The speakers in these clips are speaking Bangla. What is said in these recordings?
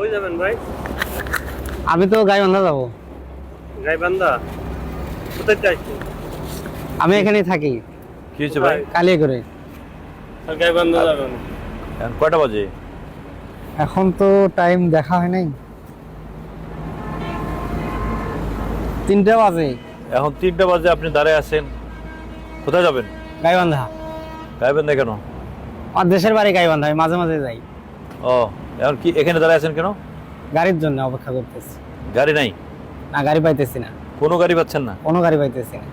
কই যাবেন ভাই। আমি তো গাইবান্ধা যাব। গাইবান্ধা? কোথায় চাইছেন? আমি এখানেই থাকি। কি হয়েছে ভাই? কালিয়ে করে গাইবান্ধা যাবেন? কয়টা বাজে? এখন তো টাইম দেখা হয় নাই। তিনটা বাজে। এখন তিনটা বাজে আপনি দাঁড়ায় আছেন। কোথায় যাবেন? গাইবান্ধা। গাইবেন না কেন? আমার দেশের বাড়ি গাইবান্ধা মাঝে মাঝে যাই। ও। এখন কি এখানে দাঁড়ায় আছেন কেন? গাড়ির জন্য অপেক্ষা করতেছি। গাড়ি নাই? না গাড়ি পাইতেছি না। কোনো গাড়ি পাচ্ছেন না? কোনো গাড়ি পাইতেছি না।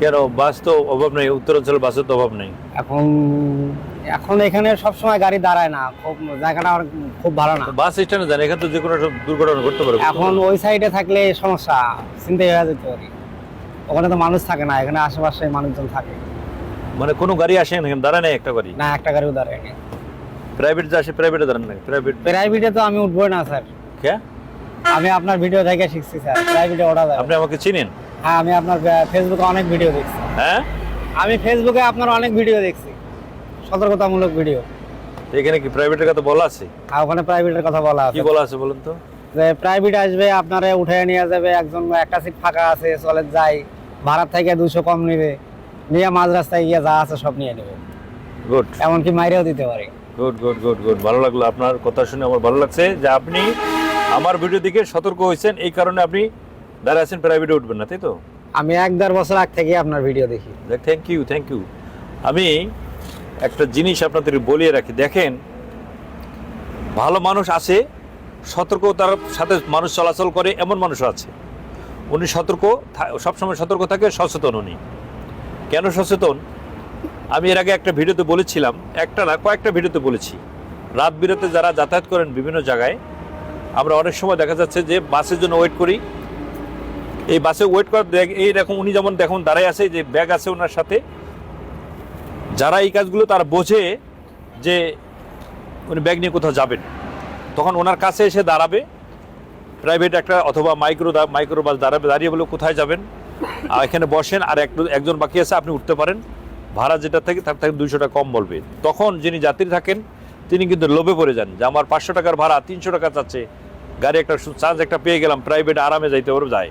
কেন বাস তো অভাব নেই উত্তরাঞ্চলে বাসের তো অভাব নেই। এখন এখন এখানে সব সময় গাড়ি দাঁড়ায় না খুব জায়গাটা আমার খুব ভালো না। বাস স্ট্যান্ডে যান এখানে তো যে কোনো একটা দুর্ঘটনা ঘটতে পারে এখন ওই সাইডে থাকলে সমস্যা চিন্তা হয়ে যেতে পারি। ওখানে তো মানুষ থাকে না এখানে আশেপাশে মানুষজন থাকে। মানে কোনো গাড়ি আসে না এখানে দাঁড়ায় নাই একটা গাড়ি? না একটা গাড়িও দাঁড়ায় না প্রাইভেট যে আসে প্রাইভেটে দাঁড়ান না প্রাইভেট প্রাইভেটে তো আমি উঠবো না স্যার। কে? আমি আপনার ভিডিও দেখে শিখছি স্যার। প্রাইভেটে ওঠা যাবে। আপনি আমাকে চিনেন? হ্যাঁ আমি আপনার ফেসবুকে অনেক ভিডিও দেখছি। হ্যাঁ? আমি ফেসবুকে আপনার অনেক ভিডিও দেখছি। সতর্কতামূলক ভিডিও এখানে কি প্রাইভেটের কথা বলা আছে? আর ওখানে প্রাইভেটের কথা বলা আছে। কি বলা আছে বলুন তো? যে প্রাইভেট আসবে আপনারে উঠে নিয়ে যাবে একজন একটা সিট ফাঁকা আছে চলে যাই ভাড়া থেকে দুশো কম নেবে নিয়ে মাঝ রাস্তায় গিয়ে যা আছে সব নিয়ে নেবে। গুড এমনকি মাইরেও দিতে পারে। গুড গুড গুড গুড ভালো লাগল আপনার কথা শুনে আমার ভালো লাগছে যে আপনি আমার ভিডিও দিকে সতর্ক হয়েছেন এই কারণে আপনি আছেন প্রাইভেটে উঠবেন না তাই তো? আমি এক দেড় বছর আগ থেকে আপনার ভিডিও দেখি। থ্যাংক ইউ থ্যাংক ইউ আমি একটা জিনিস আপনাদের বলিয়ে রাখি দেখেন ভালো মানুষ আছে সতর্কতার সাথে মানুষ চলাচল করে এমন মানুষ আছে। উনি সতর্ক সবসময় সতর্ক থাকে সচেতন উনি। কেন সচেতন? আমি এর আগে একটা ভিডিওতে বলেছিলাম, একটা না, কয়েকটা ভিডিওতে বলেছি। রাত বিরতে যারা যাতায়াত করেন বিভিন্ন জায়গায়, আমরা অনেক সময় দেখা যাচ্ছে যে বাসের জন্য ওয়েট করি। এই বাসে ওয়েট করার দেখ- এইরকম উনি যেমন দেখুন, দাঁড়ায় আছে, যে ব্যাগ আছে ওনার সাথে। যারা এই কাজগুলো তারা বোঝে যে উনি ব্যাগ নিয়ে কোথাও যাবেন। তখন ওনার কাছে এসে দাঁড়াবে। প্রাইভেট একটা অথবা মাইক্রো মাইক্রো বাস দাঁড়াবে, দাঁড়িয়ে বলে কোথায় যাবেন। আর এখানে বসেন, আর একটু একজন বাকি আছে, আপনি উঠতে পারেন। ভাড়া যেটা থাকে, তার থেকে দুইশো টাকা কম বলবে। তখন যিনি যাত্রী থাকেন, তিনি কিন্তু লোভে পড়ে যান যে আমার পাঁচশো টাকার ভাড়া তিনশো টাকা চাচ্ছে। গাড়ি একটা চার্জ একটা পেয়ে গেলাম প্রাইভেট আরামে যাইতে পারব যায়।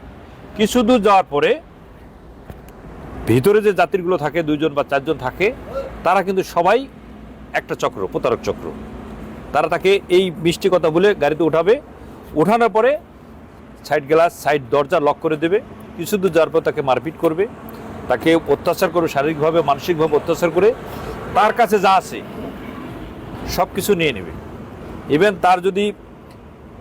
কিছু দূর যাওয়ার পরে ভিতরে যে যাত্রীগুলো থাকে, দুইজন বা চারজন থাকে, তারা কিন্তু সবাই একটা চক্র, প্রতারক চক্র। তারা তাকে এই মিষ্টি কথা বলে গাড়িতে উঠাবে। ওঠানোর পরে সাইড গ্লাস সাইড দরজা লক করে দেবে। কিছু দূর যাওয়ার পর তাকে মারপিট করবে। তাকে অত্যাচার করে, শারীরিকভাবে, মানসিকভাবে অত্যাচার করে তার কাছে যা আছে সব কিছু নিয়ে নেবে। ইভেন তার যদি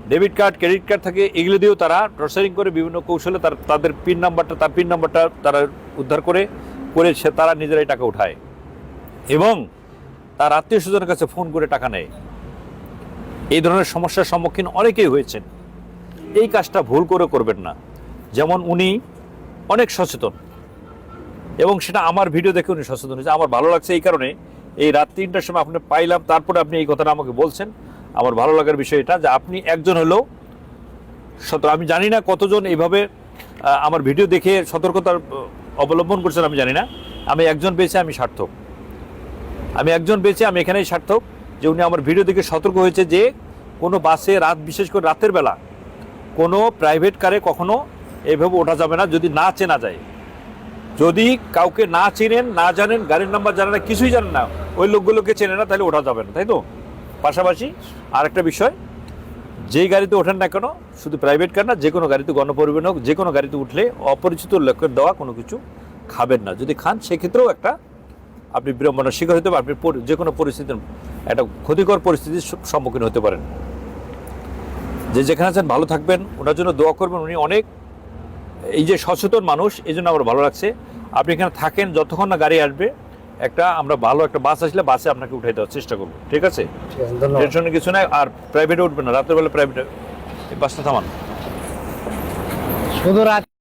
ডেবিট কার্ড ক্রেডিট কার্ড থাকে, এগুলো দিয়েও তারা টর্চারিং করে, বিভিন্ন কৌশলে তার, তাদের পিন নাম্বারটা তার পিন নাম্বারটা তারা উদ্ধার করে করে সে তারা নিজেরাই টাকা উঠায়। এবং তার আত্মীয় স্বজনের কাছে ফোন করে টাকা নেয়। এই ধরনের সমস্যার সম্মুখীন অনেকেই হয়েছেন। এই কাজটা ভুল করে করবেন না। যেমন উনি অনেক সচেতন। এবং সেটা আমার ভিডিও দেখে উনি সচেতন হয়েছে। আমার ভালো লাগছে এই কারণে। এই রাত তিনটার সময় আপনি পাইলাম, তারপরে আপনি এই কথাটা আমাকে বলছেন। আমার ভালো লাগার বিষয় এটা যে আপনি একজন হলেও সত আমি জানি না কতজন এইভাবে আমার ভিডিও দেখে সতর্কতার অবলম্বন করছেন আমি জানি না। আমি একজন বেঁচে আমি সার্থক। আমি একজন বেঁচে আমি এখানেই সার্থক যে উনি আমার ভিডিও দেখে সতর্ক হয়েছে যে কোনো বাসে রাত, বিশেষ করে রাতের বেলা কোনো প্রাইভেট কারে কখনো এভাবে ওঠা যাবে না যদি না চেনা যায়। যদি কাউকে না চেনেন, না জানেন, গাড়ির নাম্বার জানেন না, কিছুই জানেন না, ওই লোকগুলোকে চেনে না, তাহলে ওঠা যাবে না, তাই তো? পাশাপাশি আরেকটা বিষয়, যেই গাড়িতে ওঠেন না কেন, শুধু প্রাইভেট কার না, যে কোনো গাড়িতে গণপরিবহন হোক, যে কোনো গাড়িতে উঠলে অপরিচিত লোকের দেওয়া কোনো কিছু খাবেন না। যদি খান, সেক্ষেত্রেও একটা আপনি বিড়ম্বনার শিকার হতে পারেন, আপনি যে কোনো পরিস্থিতির, একটা ক্ষতিকর পরিস্থিতির সম্মুখীন হতে পারেন। যে যেখানে আছেন, ভালো থাকবেন, ওনার জন্য দোয়া করবেন, উনি অনেক এই যে সচেতন মানুষ এই জন্য আমার ভালো লাগছে। আপনি এখানে থাকেন যতক্ষণ না গাড়ি আসবে একটা আমরা ভালো একটা বাস আসলে বাসে আপনাকে উঠাই দেওয়ার চেষ্টা করব ঠিক আছে? এর জন্য টেনশনের কিছু নাই আর প্রাইভেটে উঠবে না রাতের বেলা প্রাইভেটে বাসটা থামান। শুধু রাত